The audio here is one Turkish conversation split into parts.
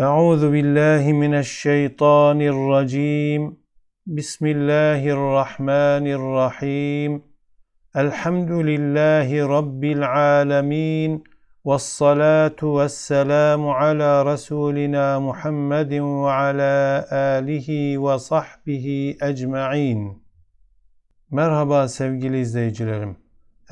أعوذ بالله من الشيطان الرجيم بسم الله الرحمن الرحيم الحمد لله رب العالمين والصلاة والسلام على رسولنا محمد وعلى آله وصحبه أجمعين Merhaba sevgili izleyicilerim.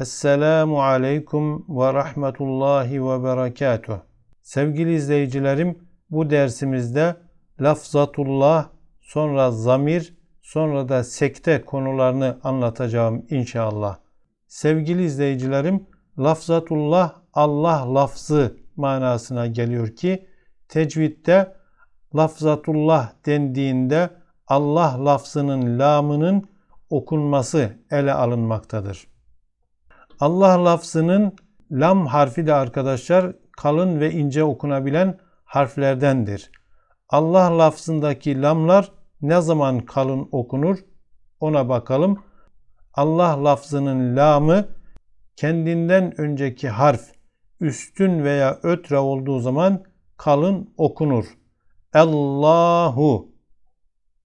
Esselamu Aleyküm ve Rahmetullahi ve Berekatuh. Sevgili izleyicilerim, bu dersimizde lafzatullah, sonra zamir, sonra da sekte konularını anlatacağım inşallah. Sevgili izleyicilerim, lafzatullah Allah lafzı manasına geliyor ki tecvitte lafzatullah dendiğinde Allah lafzının lamının okunması ele alınmaktadır. Allah lafzının lam harfi de arkadaşlar kalın ve ince okunabilen harflerdendir. Allah lafzındaki lamlar ne zaman kalın okunur? Ona bakalım. Allah lafzının lamı kendinden önceki harf üstün veya ötre olduğu zaman kalın okunur. Allahu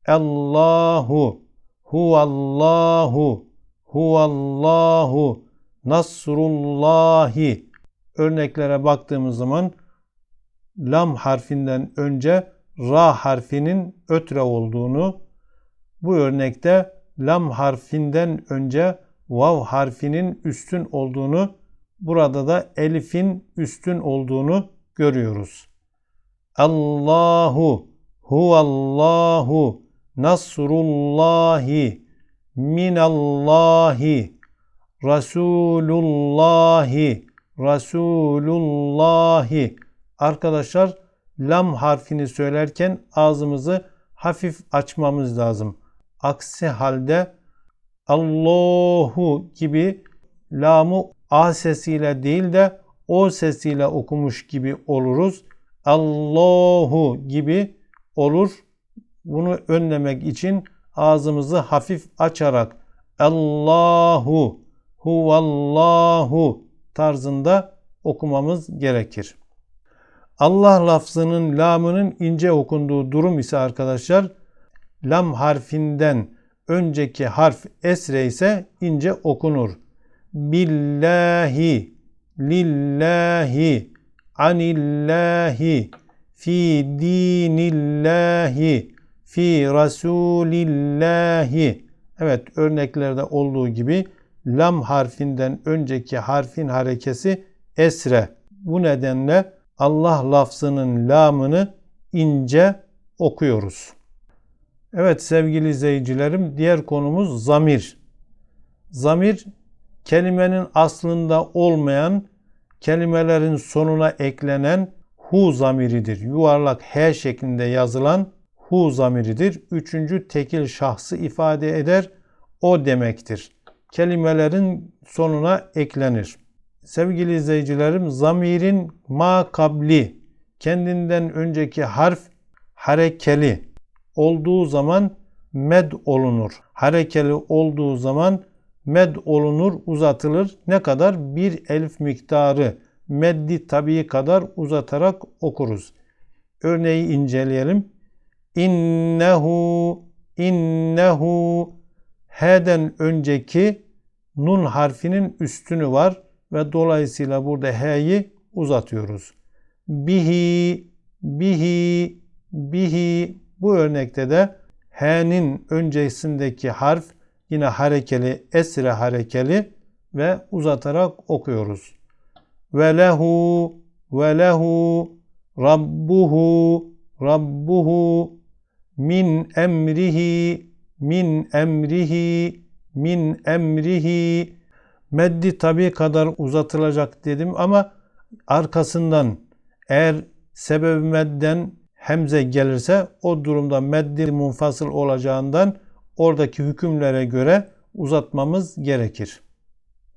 Allahu Huvallahu Huvallahu Nasrullahi örneklere baktığımız zaman lam harfinden önce ra harfinin ötre olduğunu, bu örnekte lam harfinden önce vav harfinin üstün olduğunu, burada da elifin üstün olduğunu görüyoruz. Allahu huvallahu nasrullahi minallahi Resulullahi Resulullahi Arkadaşlar lam harfini söylerken ağzımızı hafif açmamız lazım. Aksi halde Allahu gibi lamı A sesiyle değil de O sesiyle okumuş gibi oluruz. Allahu gibi olur. Bunu önlemek için ağzımızı hafif açarak Allahu huvallahu tarzında okumamız gerekir. Allah lafzının lamının ince okunduğu durum ise arkadaşlar lam harfinden önceki harf esre ise ince okunur. Billahi, lillahi, anillahi, fi dinillahi, fi rasulillahi. Evet örneklerde olduğu gibi lam harfinden önceki harfin harekesi esre. Bu nedenle Allah lafzının lamını ince okuyoruz. Evet sevgili izleyicilerim diğer konumuz zamir. Zamir kelimenin aslında olmayan kelimelerin sonuna eklenen hu zamiridir. Yuvarlak H şeklinde yazılan hu zamiridir. Üçüncü tekil şahsı ifade eder. O demektir. Kelimelerin sonuna eklenir sevgili izleyicilerim zamirin ma kabli kendinden önceki harf harekeli olduğu zaman med olunur. Harekeli olduğu zaman med olunur, uzatılır. Ne kadar? Bir elif miktarı meddi tabii kadar uzatarak okuruz. Örneği inceleyelim. İnnehu innehu H'den önceki nun harfinin üstünü var ve dolayısıyla burada h'yi uzatıyoruz. Bihi, bihi, bihi bu örnekte de h'nin öncesindeki harf yine harekeli, esre harekeli ve uzatarak okuyoruz. Ve lehu, ve lehu, rabbuhu, rabbuhu, min emrihi, min emrihi, min emrihi, meddi tabi kadar uzatılacak dedim ama arkasından eğer sebebi medden hemze gelirse o durumda meddi munfasıl olacağından oradaki hükümlere göre uzatmamız gerekir.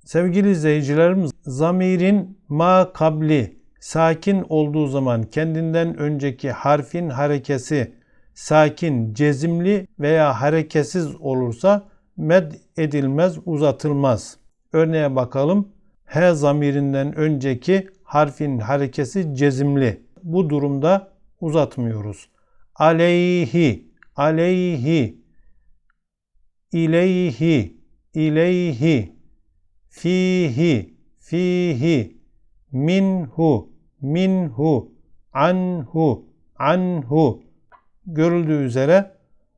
Sevgili izleyicilerim zamirin ma kabli sakin olduğu zaman kendinden önceki harfin harekesi sakin, cezimli veya hareketsiz olursa med edilmez, uzatılmaz. Örneğe bakalım. H zamirinden önceki harfin harekesi cezimli. Bu durumda uzatmıyoruz. Aleyhi, aleyhi, ileyhi, ileyhi, fihi, fihi, minhu, minhu, anhu, anhu. Görüldüğü üzere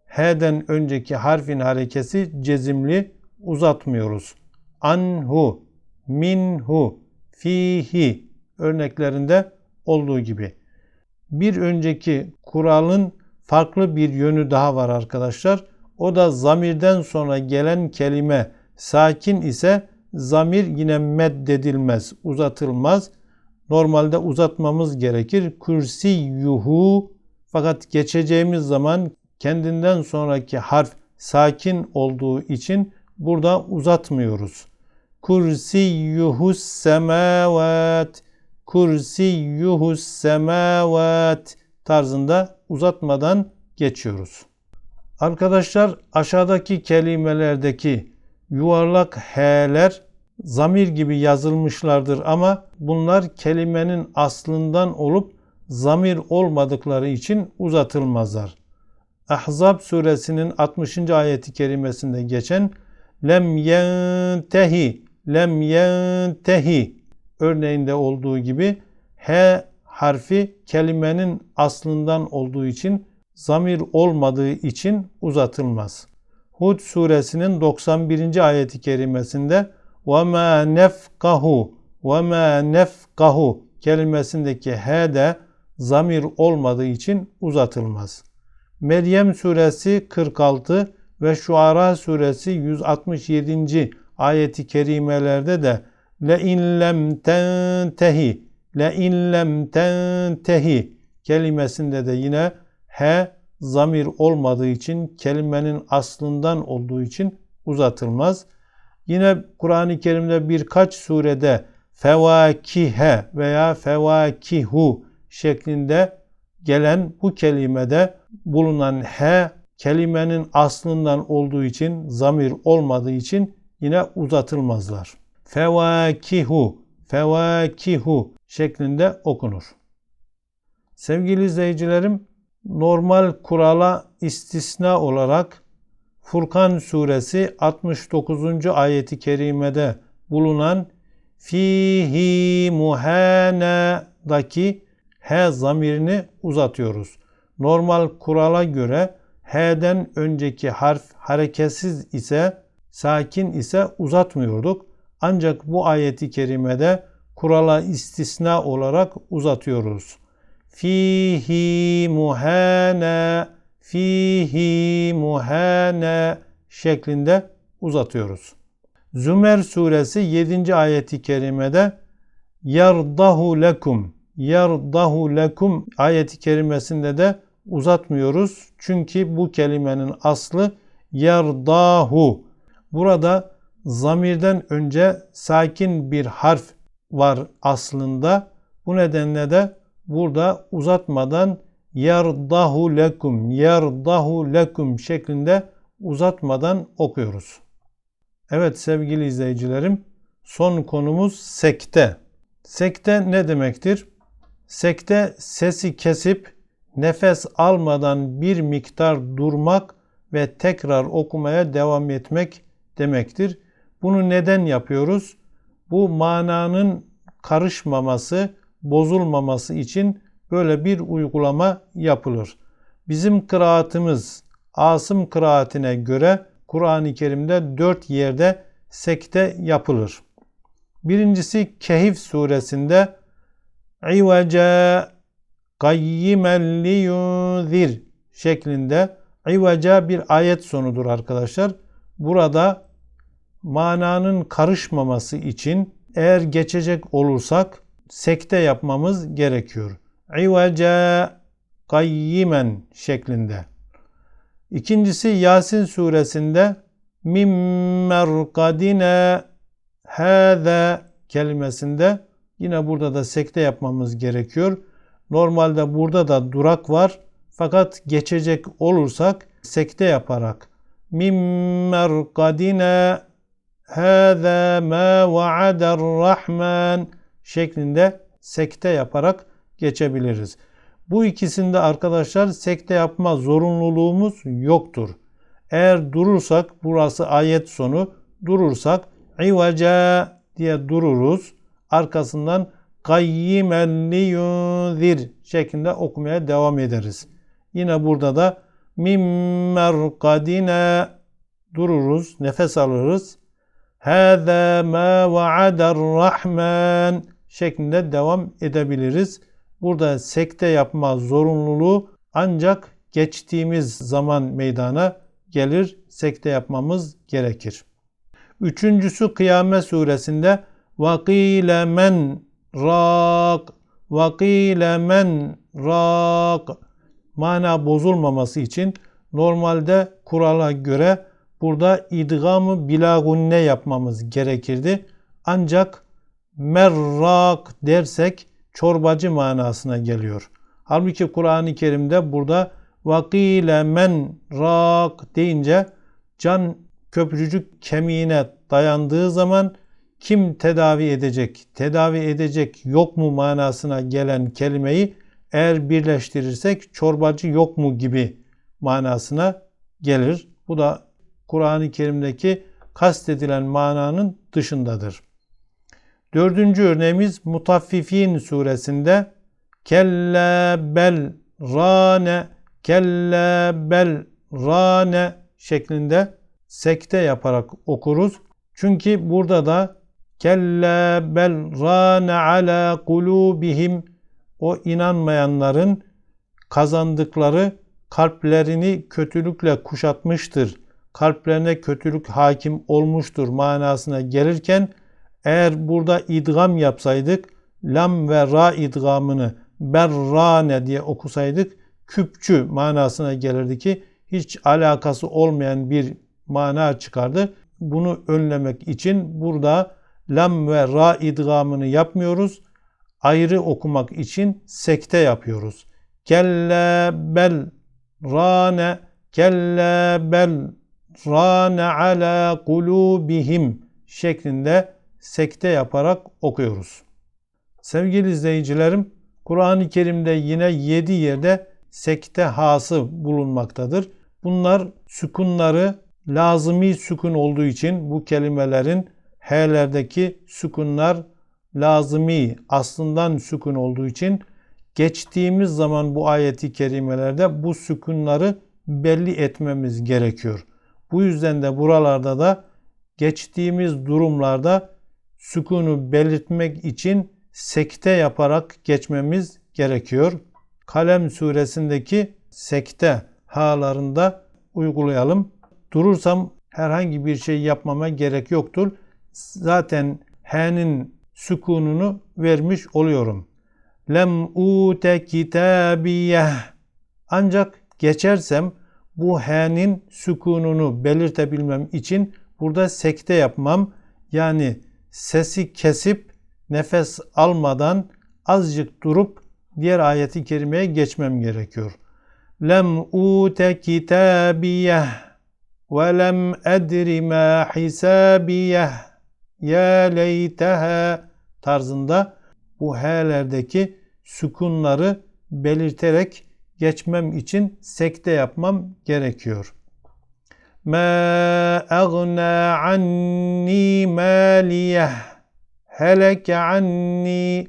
H'den önceki harfin harekesi cezimli uzatmıyoruz. Anhu, minhu, fihi örneklerinde olduğu gibi. Bir önceki kuralın farklı bir yönü daha var arkadaşlar. O da zamirden sonra gelen kelime sakin ise zamir yine meddedilmez, uzatılmaz. Normalde uzatmamız gerekir. Kürsi yuhu fakat geçeceğimiz zaman kendinden sonraki harf sakin olduğu için burada uzatmıyoruz. Kursiyyuhus semavat Kursiyyuhus semavat tarzında uzatmadan geçiyoruz. Arkadaşlar aşağıdaki kelimelerdeki yuvarlak h'ler zamir gibi yazılmışlardır ama bunlar kelimenin aslından olup zamir olmadıkları için uzatılmazlar. Ahzab suresinin 60. ayeti kerimesinde geçen lem yentehi lem yentehi örneğinde olduğu gibi he harfi kelimenin aslından olduğu için zamir olmadığı için uzatılmaz. Hud suresinin 91. ayeti kerimesinde ve ma nefkahu ve ma nefkahu kelimesindeki he de zamir olmadığı için uzatılmaz. Meryem suresi 46 ve Şuara suresi 167 ayeti kerimelerde de le in lem tentehi le in lem tentehi kelimesinde de yine he zamir olmadığı için kelimenin aslından olduğu için uzatılmaz. Yine Kur'an-ı Kerim'de birkaç surede fevakihe veya fevakihu şeklinde gelen bu kelimede bulunan he kelimenin aslından olduğu için zamir olmadığı için yine uzatılmazlar. Fevakihu, fevakihu şeklinde okunur. Sevgili izleyicilerim, normal kurala istisna olarak Furkan suresi 69. ayeti kerimede bulunan fihi muhana'daki he zamirini uzatıyoruz. Normal kurala göre h'den önceki harf hareketsiz ise sakin ise uzatmıyorduk. Ancak bu ayeti kerimede kurala istisna olarak uzatıyoruz. Fihi muhane, fihi muhane şeklinde uzatıyoruz. Zümer suresi 7. ayeti kerimede yardahu lekum yardahu lekum ayeti kerimesinde de uzatmıyoruz. Çünkü bu kelimenin aslı yardahu. Burada zamirden önce sakin bir harf var aslında. Bu nedenle de burada uzatmadan yardahu lekum yardahu lekum şeklinde uzatmadan okuyoruz. Evet sevgili izleyicilerim son konumuz sekte. Sekte ne demektir? Sekte sesi kesip nefes almadan bir miktar durmak ve tekrar okumaya devam etmek demektir. Bunu neden yapıyoruz? Bu mananın karışmaması, bozulmaması için böyle bir uygulama yapılır. Bizim kıraatımız Asım kıraatine göre Kur'an-ı Kerim'de dört yerde sekte yapılır. Birincisi Kehif suresinde İvaca qayyimen liyunzir şeklinde İvaca bir ayet sonudur arkadaşlar. Burada mananın karışmaması için eğer geçecek olursak sekte yapmamız gerekiyor. İvaca qayyimen şeklinde. İkincisi Yasin suresinde mim merkadine hâze kelimesinde yine burada da sekte yapmamız gerekiyor. Normalde burada da durak var. Fakat geçecek olursak sekte yaparak mim merkadine hâzâ mâ vaadar rahman şeklinde sekte yaparak geçebiliriz. Bu ikisinde arkadaşlar sekte yapma zorunluluğumuz yoktur. Eğer durursak burası ayet sonu durursak ivaca diye dururuz. Arkasından qayyimen liyunzir şeklinde okumaya devam ederiz. Yine burada da mim merkadine dururuz, nefes alırız. Hâzâ mâ vaadar rahman şeklinde devam edebiliriz. Burada sekte yapma zorunluluğu ancak geçtiğimiz zaman meydana gelir. Sekte yapmamız gerekir. Üçüncüsü Kıyamet suresinde vakile men rak vakile men rak mana bozulmaması için normalde kurala göre burada idgamı bilagunne yapmamız gerekirdi. Ancak merrak dersek çorbacı manasına geliyor. Halbuki Kur'an-ı Kerim'de burada vakile men rak deyince can köprücük kemiğine dayandığı zaman kim tedavi edecek, tedavi edecek yok mu manasına gelen kelimeyi eğer birleştirirsek çorbacı yok mu gibi manasına gelir. Bu da Kur'an-ı Kerim'deki kastedilen mananın dışındadır. Dördüncü örneğimiz Mutaffifin suresinde kelle bel rane kelle bel rane şeklinde sekte yaparak okuruz. Çünkü burada da kelle bel rane ala kulubihim o inanmayanların kazandıkları kalplerini kötülükle kuşatmıştır. Kalplerine kötülük hakim olmuştur manasına gelirken eğer burada idgam yapsaydık lam ve ra idgamını berrane diye okusaydık küpçü manasına gelirdi ki hiç alakası olmayan bir mana çıkardı. Bunu önlemek için burada lam ve ra idgamını yapmıyoruz. Ayrı okumak için sekte yapıyoruz. Kelle bel rane kelle bel rane ala kulubihim şeklinde sekte yaparak okuyoruz. Sevgili izleyicilerim, Kur'an-ı Kerim'de yine 7 yerde sekte hası bulunmaktadır. Bunlar sükunları lazımi sükun olduğu için bu kelimelerin H'lerdeki sükunlar lazımi aslından sükun olduğu için geçtiğimiz zaman bu ayeti kerimelerde bu sükunları belli etmemiz gerekiyor. Bu yüzden de buralarda da geçtiğimiz durumlarda sükunu belirtmek için sekte yaparak geçmemiz gerekiyor. Kalem suresindeki sekte halarında uygulayalım. Durursam herhangi bir şey yapmama gerek yoktur. Zaten H'nin sükununu vermiş oluyorum. Lem ute kitabiyeh. Ancak geçersem bu H'nin sükununu belirtebilmem için burada sekte yapmam yani sesi kesip nefes almadan azıcık durup diğer ayeti kerimeye geçmem gerekiyor. Lem ute kitabiyeh ve lem edri ma hisabiyeh ya leyteha tarzında bu H'lerdeki sükunları belirterek geçmem için sekte yapmam gerekiyor. Ma agna anni maliyeh heleke anni.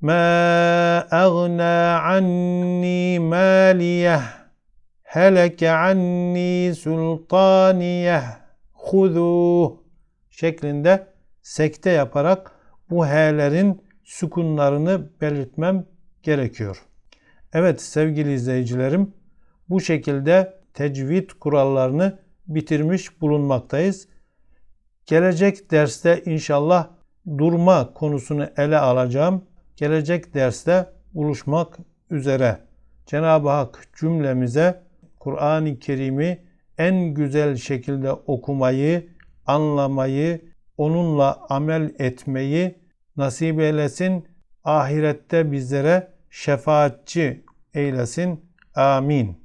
Ma agna anni maliyeh heleke anni sultaniyeh huzuh şeklinde sekte yaparak bu H'lerin sükunlarını belirtmem gerekiyor. Evet sevgili izleyicilerim bu şekilde tecvid kurallarını bitirmiş bulunmaktayız. Gelecek derste inşallah durma konusunu ele alacağım. Gelecek derste buluşmak üzere. Cenab-ı Hak cümlemize Kur'an-ı Kerim'i en güzel şekilde okumayı, anlamayı, onunla amel etmeyi nasip eylesin. Ahirette bizlere şefaatçi eylesin. Amin.